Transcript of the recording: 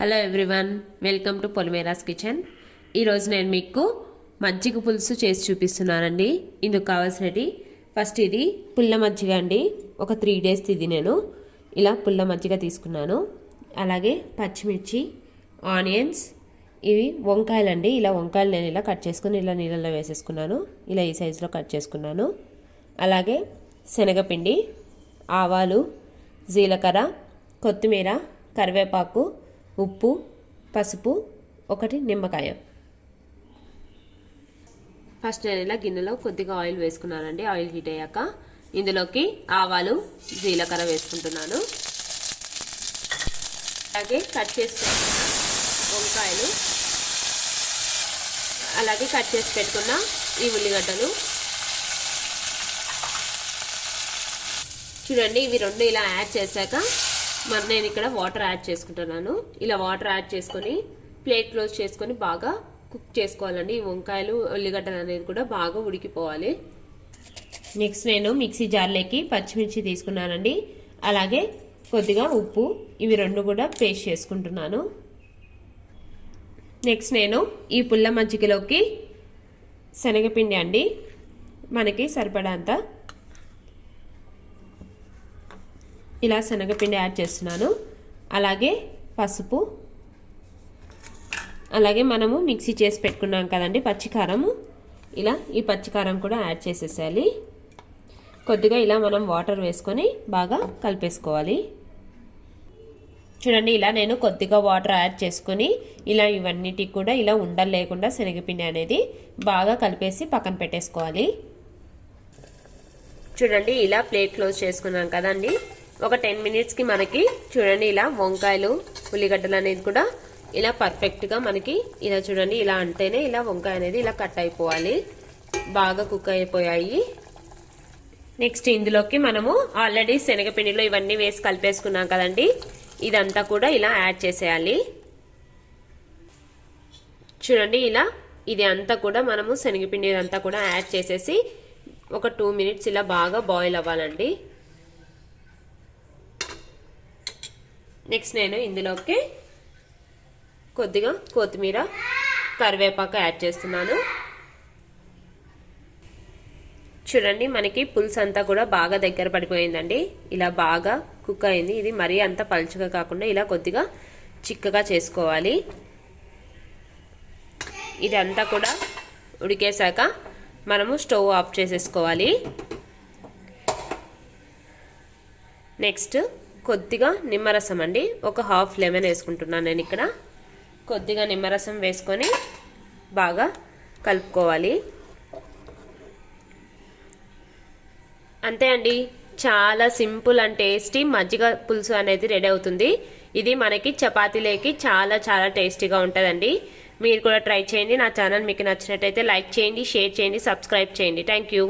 Hello everyone welcome to Polimeras kitchen ఈరోజు నేను మీకు మజ్జిగ పులుసు చేసి చూపిస్తున్నానండి. ఇందుకు కావాల్సినవి ఫస్ట్ ఇది పుల్ల మజ్జిగ అండి. ఒక త్రీ డేస్ ఇది నేను ఇలా పుల్ల మజ్జిగ తీసుకున్నాను. అలాగే పచ్చిమిర్చి ఆనియన్స్ ఇవి వంకాయలండి. ఇలా వంకాయలు నేను ఇలా కట్ చేసుకుని ఇలా నీళ్ళల్లో వేసేసుకున్నాను. ఇలా ఈ సైజులో కట్ చేసుకున్నాను. అలాగే శనగపిండి ఆవాలు జీలకర్ర కొత్తిమీర కరివేపాకు ఉప్పు పసుపు ఒకటి నిమ్మకాయ. ఫస్ట్ నేను ఇలా గిన్నెలో కొద్దిగా ఆయిల్ వేసుకున్నానండి. ఆయిల్ హీట్ అయ్యాక ఇందులోకి ఆవాలు జీలకర్ర వేసుకుంటున్నాను. అలాగే కట్ చేసి పెట్టుకున్న వంకాయలు అలాగే కట్ చేసి పెట్టుకున్న ఈ ఉల్లిగడ్డలు. చూడండి ఇవి రెండు ఇలా యాడ్ చేశాక మరి నేను ఇక్కడ వాటర్ యాడ్ చేసుకుంటున్నాను. ఇలా వాటర్ యాడ్ చేసుకొని ప్లేట్ క్లోజ్ చేసుకొని బాగా కుక్ చేసుకోవాలండి. ఈ వంకాయలు ఉల్లిగడ్డలు అనేది కూడా బాగా ఉడికిపోవాలి. నెక్స్ట్ నేను మిక్సీ జార్లోకి పచ్చిమిర్చి తీసుకున్నానండి. అలాగే కొద్దిగా ఉప్పు ఇవి రెండు కూడా పేస్ట్ చేసుకుంటున్నాను. నెక్స్ట్ నేను ఈ పుల్ల మజ్జిగలోకి శనగపిండి అండి. మనకి సరిపడంత ఇలా శనగపిండి యాడ్ చేస్తున్నాను. అలాగే పసుపు. అలాగే మనము మిక్సీ చేసి పెట్టుకున్నాం కదండి పచ్చికారము ఇలా ఈ పచ్చికారం కూడా యాడ్ చేసేసేయాలి. కొద్దిగా ఇలా మనం వాటర్ వేసుకొని బాగా కలిపేసుకోవాలి. చూడండి ఇలా నేను కొద్దిగా వాటర్ యాడ్ చేసుకొని ఇలా ఇవన్నిటికి కూడా ఇలా ఉండలు లేకుండా శనగపిండి అనేది బాగా కలిపేసి పక్కన పెట్టేసుకోవాలి. చూడండి ఇలా ప్లేట్ క్లోజ్ చేసుకున్నాం కదండి. ఒక టెన్ మినిట్స్కి మనకి చూడండి ఇలా వంకాయలు ఉల్లిగడ్డలు అనేది కూడా ఇలా పర్ఫెక్ట్గా మనకి ఇలా చూడండి ఇలా అంటేనే ఇలా వంకాయ అనేది ఇలా కట్ అయిపోవాలి. బాగా కుక్ అయిపోయాయి. నెక్స్ట్ ఇందులోకి మనము ఆల్రెడీ శనగపిండిలో ఇవన్నీ వేసి కలిపేసుకున్నాం కదండి. ఇదంతా కూడా ఇలా యాడ్ చేసేయాలి. చూడండి ఇలా ఇది అంతా కూడా మనము శనగపిండి ఇదంతా కూడా యాడ్ చేసేసి ఒక టూ మినిట్స్ ఇలా బాగా బాయిల్ అవ్వాలండి. నెక్స్ట్ నేను ఇందులోకి కొద్దిగా కొత్తిమీర కరివేపాకు యాడ్ చేస్తున్నాను. చూడండి మనకి పులుసు అంతా కూడా బాగా దగ్గర పడిపోయిందండి. ఇలా బాగా కుక్ అయింది. ఇది మరీ అంత పలుచగా కాకుండా ఇలా కొద్దిగా చిక్కగా చేసుకోవాలి. ఇదంతా కూడా ఉడికేశాక మనము స్టవ్ ఆఫ్ చేసేసుకోవాలి. నెక్స్ట్ కొద్దిగా నిమ్మరసం అండి. ఒక హాఫ్ లెమన్ వేసుకుంటున్నాను నేను ఇక్కడ. కొద్దిగా నిమ్మరసం వేసుకొని బాగా కలుపుకోవాలి. అంతే అండి. చాలా సింపుల్ అండ్ టేస్టీ మజ్జిగ పులుసు అనేది రెడీ అవుతుంది. ఇది మనకి చపాతీలేకి చాలా చాలా టేస్టీగా ఉంటుందండి. మీరు కూడా ట్రై చేయండి. నా ఛానల్ మీకు నచ్చినట్టయితే లైక్ చేయండి షేర్ చేయండి సబ్స్క్రైబ్ చేయండి. Thank you.